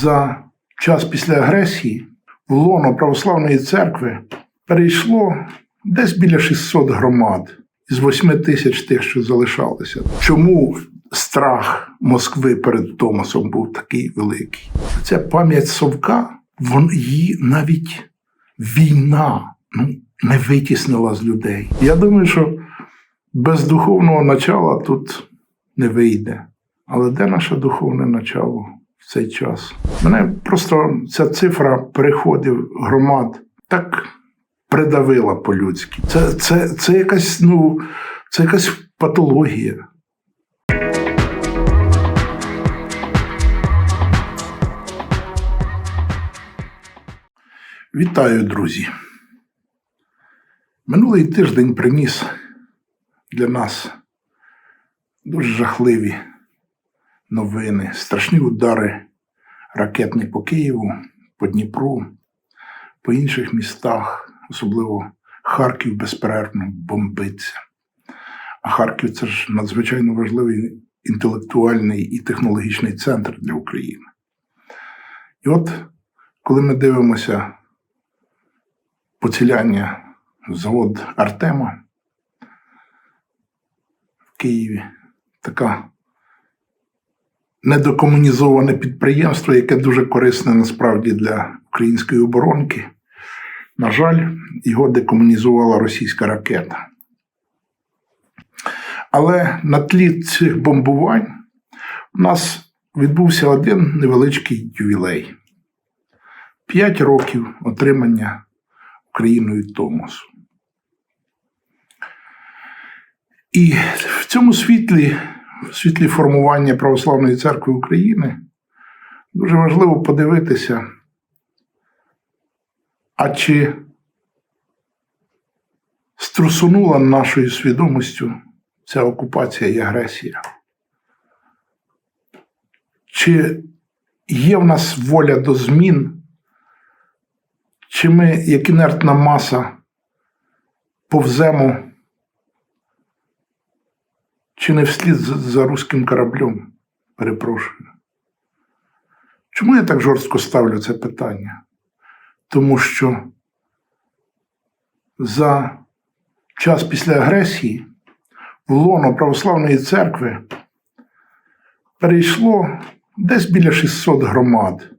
за час після агресії в лоно православної церкви перейшло десь біля 600 громад із 8 тисяч тих, що залишалися. Чому страх Москви перед Томасом був такий великий? Ця пам'ять Совка, вон, її навіть війна ну, не витіснила з людей. Я думаю, що без духовного начала тут не вийде. Але де наше духовне начало в цей час? Мене просто ця цифра переходів громад так придавила по-людськи. Це, це, це якась, ну, це якась патологія. Вітаю, друзі. Минулий тиждень приніс для нас дуже жахливі новини, страшні удари ракетні по Києву, по Дніпру, по інших містах, особливо Харків безперервно бомбиться. А Харків це ж надзвичайно важливий інтелектуальний і технологічний центр для України. І от, коли ми дивимося поціляння завод Артема в Києві, така недокомунізоване підприємство, яке дуже корисне насправді для української оборонки. На жаль, його декомунізувала російська ракета. Але на тлі цих бомбувань у нас відбувся один невеличкий ювілей: п'ять років отримання Україною Томосу. І в цьому світлі, в світлі формування Православної церкви України, дуже важливо подивитися, а чи струсунула нашою свідомістю ця окупація і агресія? Чи є в нас воля до змін? Чи ми, як інертна маса, повземо, чи не вслід за, руським кораблем? Перепрошую. Чому я так жорстко ставлю це питання? Тому що за час після агресії в лоно православної церкви перейшло десь біля 600 громад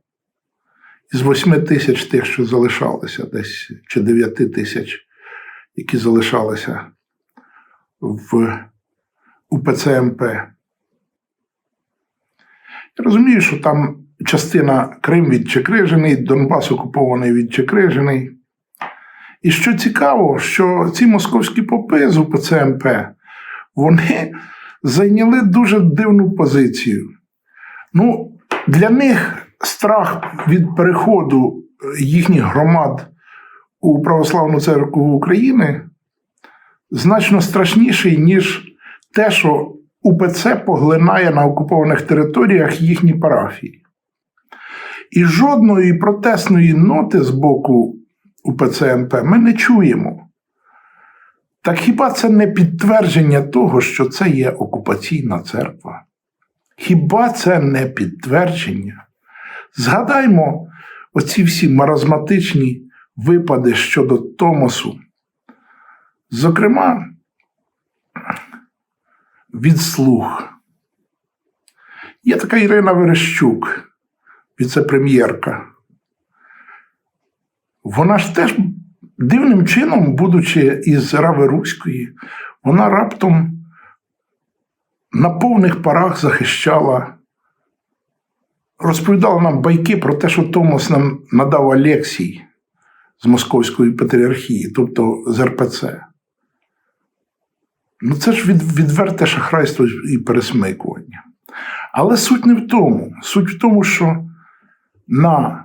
із 8 тисяч тих, що залишалися, десь чи 9 тисяч, які залишалися в УПЦ МП. Я розумію, що там частина Крим відчекрижений, Донбас окупований відчекрижений. І що цікаво, що ці московські попи з УПЦ МП, вони зайняли дуже дивну позицію. Ну, для них страх від переходу їхніх громад у Православну церкву України значно страшніший, ніж те, що УПЦ поглинає на окупованих територіях їхні парафії. І жодної протестної ноти з боку УПЦ МП ми не чуємо. Так хіба це не підтвердження того, що це є окупаційна церква? Хіба це не підтвердження? Згадаймо оці всі маразматичні випади щодо Томосу. Зокрема, від слуг. Є така Ірина Верещук, віце-прем'єрка. Вона ж теж дивним чином, будучи із Рави Руської, вона раптом на повних парах захищала, розповідала нам байки про те, що Томас нам надав Алексій з Московської патріархії, тобто з РПЦ. Ну, це ж від, відверте шахрайство і пересмикування. Але суть не в тому. Суть в тому, що на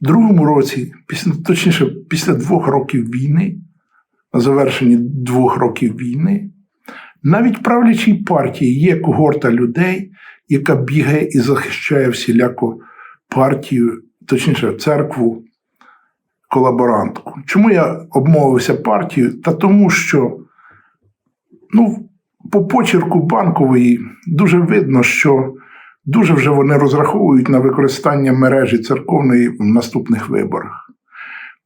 другому році, після, точніше, після двох років війни, на завершенні двох років війни, навіть правлячій партії є когорта людей, яка бігає і захищає всіляку партію, точніше, церкву колаборантку. Чому я обмовився партію? Та тому, що ну, по почерку банкової дуже видно, що дуже вже вони розраховують на використання мережі церковної в наступних виборах.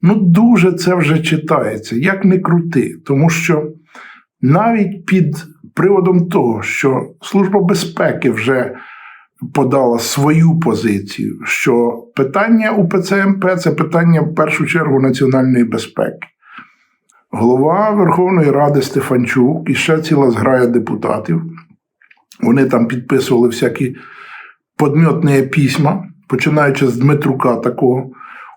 Ну, дуже це вже читається, як не крути, тому що навіть під приводом того, що Служба безпеки вже подала свою позицію, що питання УПЦ МП це питання в першу чергу національної безпеки. Голова Верховної Ради Стефанчук і ще ціла зграя депутатів. Вони там підписували всякі подмітні письма, починаючи з Дмитрука, такого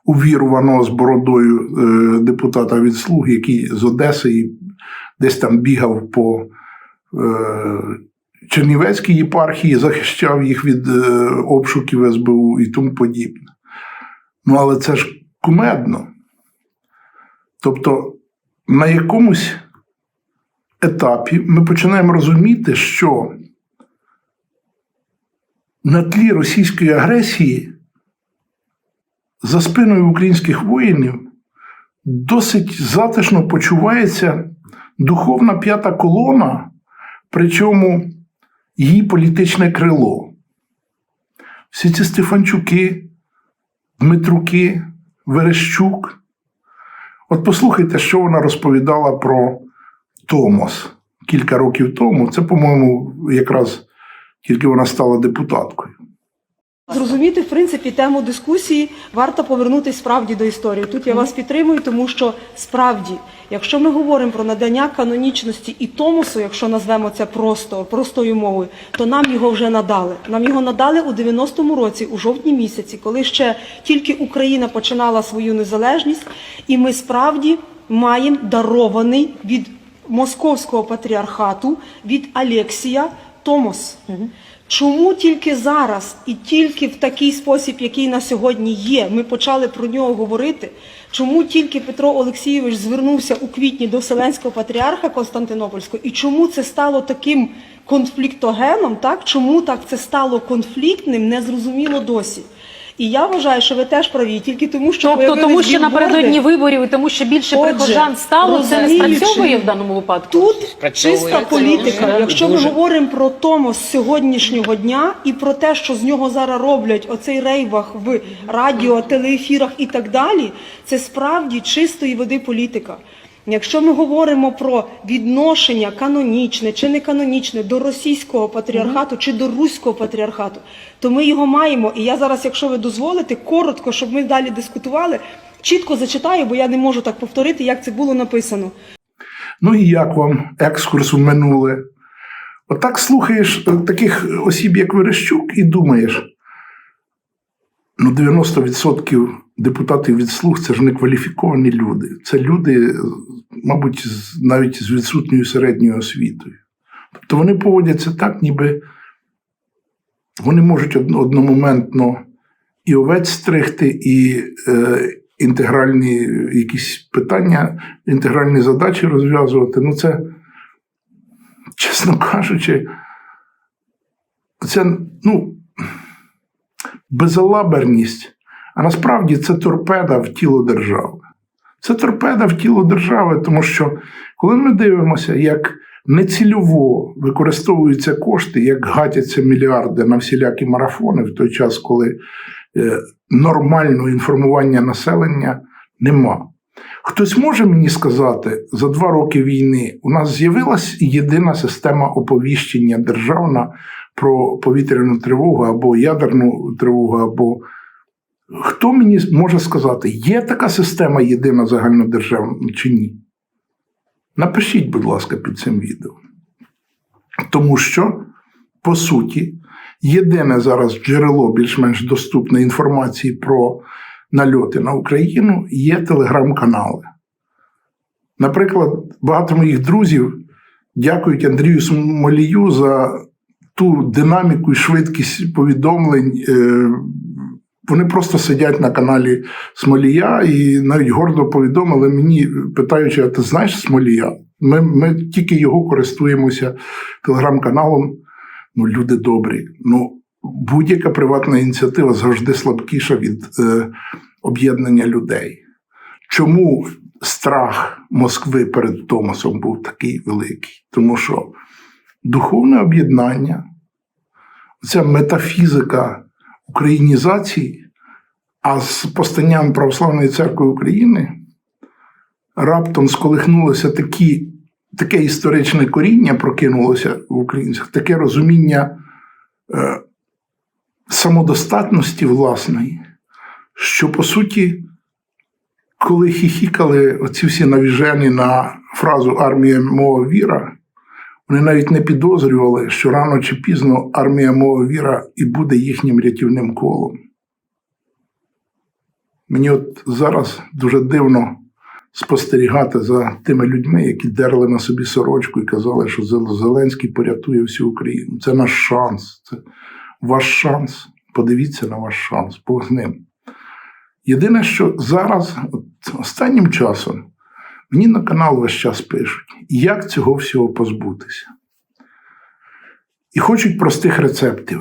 увіруваного з бородою е, депутата від слуг, який з Одеси і десь там бігав по е, Чернівецькій єпархії, захищав їх від е, обшуків СБУ і тому подібне. Ну, але це ж кумедно. Тобто, на якомусь етапі ми починаємо розуміти, що на тлі російської агресії за спиною українських воїнів досить затишно почувається духовна п'ята колона, причому її політичне крило. Всі ці Стефанчуки, Дмитруки, Верещук. От послухайте, що вона розповідала про Томос кілька років тому. Це, по-моєму, якраз тільки вона стала депутаткою. Зрозуміти, в принципі, тему дискусії варто повернутися справді до історії. Тут я вас підтримую, тому що справді, якщо ми говоримо про надання канонічності і томосу, якщо назвемо це просто простою мовою, то нам його вже надали. Нам його надали у 90-му році, у жовтні місяці, коли ще тільки Україна починала свою незалежність, і ми справді маємо дарований від московського патріархату від Алексія Томос. Чому тільки зараз і тільки в такий спосіб, який на сьогодні є, ми почали про нього говорити? Чому тільки Петро Олексійович звернувся у квітні до Вселенського патріарха Константинопольського? І чому це стало таким конфліктогеном? Так чому так це стало конфліктним? Незрозуміло досі. І я вважаю, що ви теж праві, тільки тому, що Тобто, появились тому що білборди. напередодні виборів і тому, що більше Отже, прихожан стало, це не спрацьовує в даному випадку. Тут чиста політика. Якщо ми говоримо про Томос сьогоднішнього дня і про те, що з нього зараз роблять оцей рейвах в радіо, телеефірах і так далі, це справді чистої води політика. Якщо ми говоримо про відношення канонічне чи не канонічне до російського патріархату чи до руського патріархату, то ми його маємо. І я зараз, якщо ви дозволите, коротко, щоб ми далі дискутували, чітко зачитаю, бо я не можу так повторити, як це було написано. Ну і як вам екскурс у минуле? Отак слухаєш е, таких осіб, як Верещук, і думаєш: ну, 90% депутатів від слуг це ж не кваліфіковані люди. Це люди, мабуть, навіть з відсутньою середньою освітою. Тобто вони поводяться так, ніби вони можуть одномоментно і овець стригти, і е, інтегральні якісь питання, інтегральні задачі розв'язувати. Ну, це, чесно кажучи, це ну, безалаберність, а насправді це торпеда в тіло держави. Це торпеда в тіло держави, тому що коли ми дивимося, як нецільово використовуються кошти, як гатяться мільярди на всілякі марафони в той час, коли е, нормального інформування населення нема. Хтось може мені сказати, за два роки війни у нас з'явилась єдина система оповіщення державна про повітряну тривогу або ядерну тривогу, або хто мені може сказати, є така система єдина загальнодержавна чи ні? Напишіть, будь ласка, під цим відео. Тому що, по суті, єдине зараз джерело більш-менш доступної інформації про нальоти на Україну є телеграм-канали. Наприклад, багато моїх друзів дякують Андрію Смолію за ту динаміку і швидкість повідомлень. Е, Вони просто сидять на каналі Смолія і навіть гордо повідомили мені, питаючи, а ти знаєш Смолія? Ми, ми тільки його користуємося телеграм-каналом. Ну, люди добрі. Ну, будь-яка приватна ініціатива завжди слабкіша від е, об'єднання людей. Чому страх Москви перед Томасом був такий великий? Тому що духовне об'єднання ця метафізика українізації, а з постанням Православної церкви України раптом сколихнулося такі, таке історичне коріння прокинулося в українцях, таке розуміння е, самодостатності власної, що по суті, коли хіхікали оці всі навіжені на фразу армія мова віра, вони навіть не підозрювали, що рано чи пізно армія мова віра і буде їхнім рятівним колом. Мені от зараз дуже дивно спостерігати за тими людьми, які дерли на собі сорочку і казали, що Зеленський порятує всю Україну. Це наш шанс. Це ваш шанс. Подивіться на ваш шанс, Бог з ним. Єдине, що зараз, от останнім часом, мені на канал весь час пишуть, як цього всього позбутися. І хочуть простих рецептів.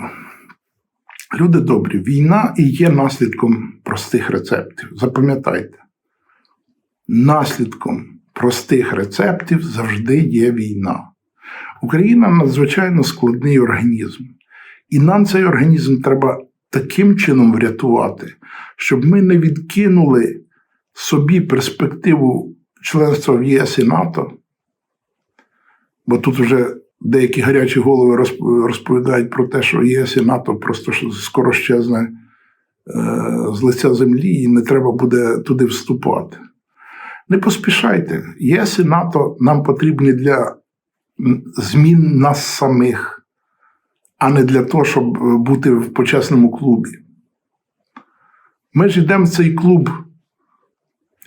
Люди добрі, війна і є наслідком простих рецептів. Запам'ятайте, наслідком простих рецептів завжди є війна. Україна надзвичайно складний організм. І нам цей організм треба таким чином врятувати, щоб ми не відкинули собі перспективу членства в ЄС і НАТО. Бо тут вже деякі гарячі голови розповідають про те, що ЄС і НАТО просто скоро щезне з лиця землі, і не треба буде туди вступати. Не поспішайте. ЄС і НАТО нам потрібні для змін нас самих, а не для того, щоб бути в почесному клубі. Ми ж йдемо в цей клуб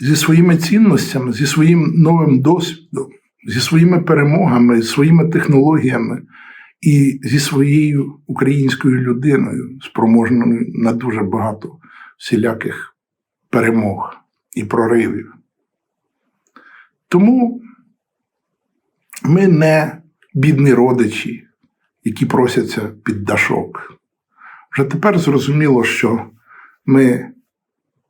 зі своїми цінностями, зі своїм новим досвідом, зі своїми перемогами, зі своїми технологіями і зі своєю українською людиною, спроможною на дуже багато всіляких перемог і проривів. Тому ми не бідні родичі, які просяться під дашок. Вже тепер зрозуміло, що ми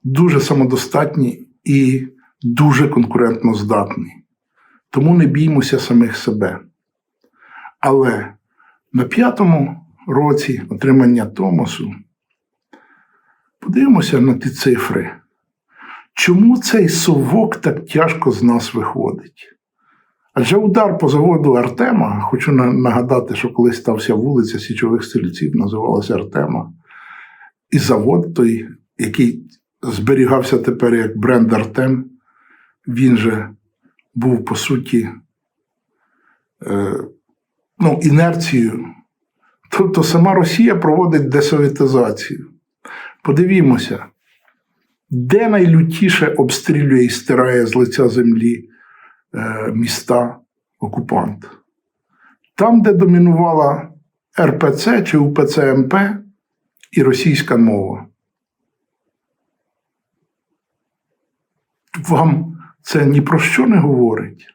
дуже самодостатні і дуже конкурентно здатні. Тому не біймося самих себе. Але на п'ятому році отримання Томосу подивимося на ті цифри. Чому цей совок так тяжко з нас виходить? Адже удар по заводу Артема, хочу нагадати, що колись стався вулиця Січових стрільців, називалася Артема. І завод той, який зберігався тепер як бренд Артем, він же був по суті е, ну, інерцією. Тобто сама Росія проводить десоветизацію. Подивімося, де найлютіше обстрілює і стирає з лиця землі е, міста окупант. Там, де домінувала РПЦ чи УПЦ МП і російська мова. Вам це ні про що не говорить.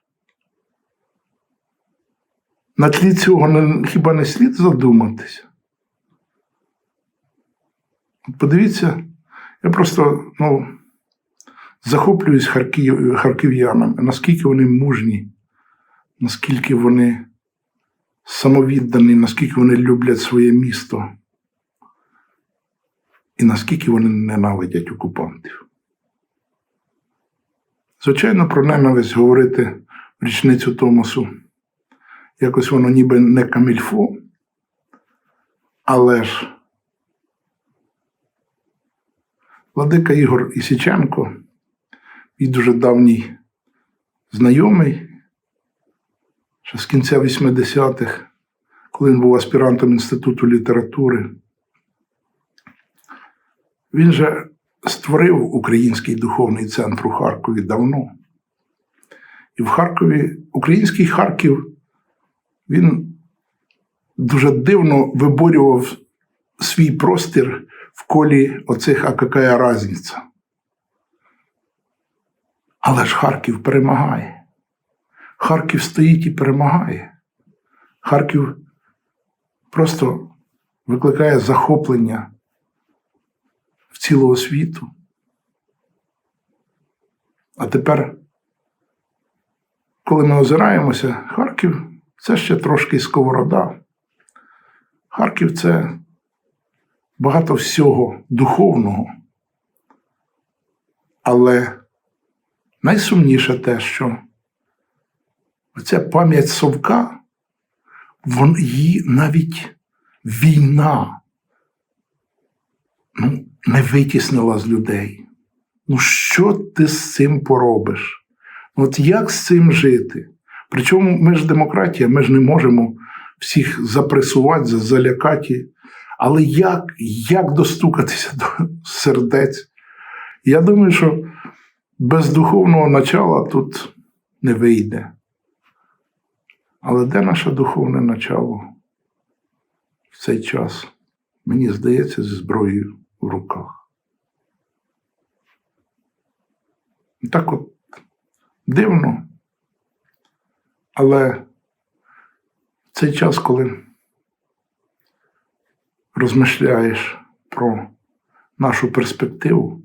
На тлі цього хіба не слід задуматися? Подивіться, я просто ну, захоплююсь харків, харків'янами, наскільки вони мужні, наскільки вони самовіддані, наскільки вони люблять своє місто, і наскільки вони ненавидять окупантів. Звичайно, про ненависть говорити в річницю Томасу. Якось воно ніби не камільфо, але ж Владика Ігор Ісіченко, він дуже давній знайомий, ще з кінця 80-х, коли він був аспірантом Інституту літератури. Він же створив Український духовний центр у Харкові давно. І в Харкові, український Харків, він дуже дивно виборював свій простір в колі оцих «А какая разниця?». Але ж Харків перемагає. Харків стоїть і перемагає. Харків просто викликає захоплення цілого світу. А тепер, коли ми озираємося, Харків це ще трошки сковорода. Харків це багато всього духовного, але найсумніше те, що оця пам'ять совка, вон, її навіть війна ну, не витіснила з людей. Ну, що ти з цим поробиш? От як з цим жити? Причому ми ж демократія, ми ж не можемо всіх запресувати, залякати. Але як, як достукатися до сердець? Я думаю, що без духовного начала тут не вийде. Але де наше духовне начало в цей час? Мені здається, зі зброєю в руках. Так от дивно. Але в цей час, коли розмишляєш про нашу перспективу,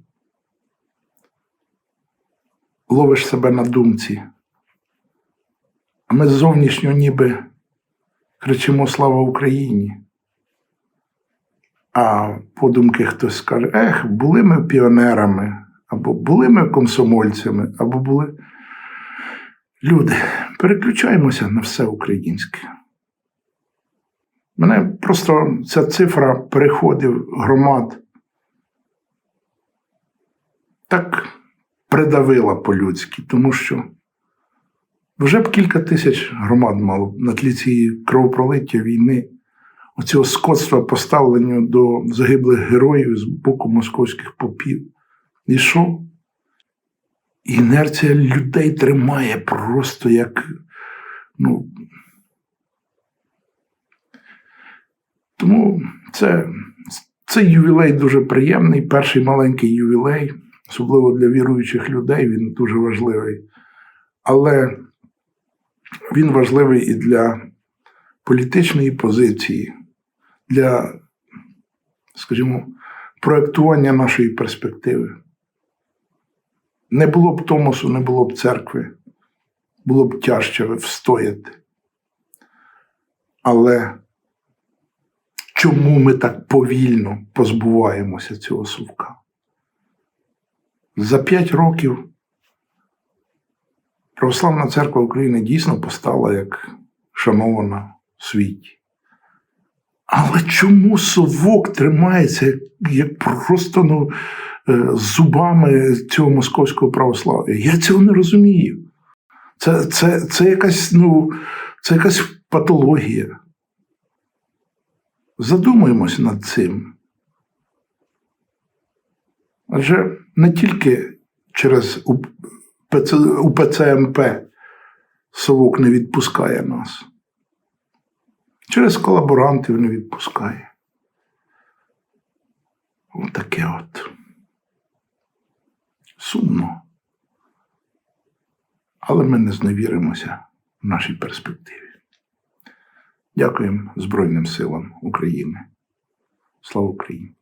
ловиш себе на думці, а ми зовнішньо ніби кричимо Слава Україні. А подумки хтось скаже: ех, були ми піонерами, або були ми комсомольцями, або були. Люди, переключаємося на все українське. Мене просто ця цифра переходів громад так придавила по-людськи, тому що вже б кілька тисяч громад мало на тлі цієї кровопролиття війни, оцього скотства поставлення до загиблих героїв з боку московських попів. І що? Інерція людей тримає просто як. Ну, тому це, цей ювілей дуже приємний, перший маленький ювілей, особливо для віруючих людей, він дуже важливий. Але він важливий і для політичної позиції, для, скажімо, проєктування нашої перспективи. Не було б Томосу, не було б церкви, було б тяжче встояти. Але чому ми так повільно позбуваємося цього совка? За п'ять років Православна церква України дійсно постала як шанована в світі. Але чому совок тримається як, просто ну, е, зубами цього московського православ'я? Я цього не розумію. Це, це, це, якась, ну, це якась патологія. Задумуємось над цим. Адже не тільки через УПЦ, УПЦМП Совок не відпускає нас. Через колаборантів не відпускає. Отаке от. Сумно. Але ми не зневіримося в нашій перспективі. Дякуємо Збройним силам України. Слава Україні!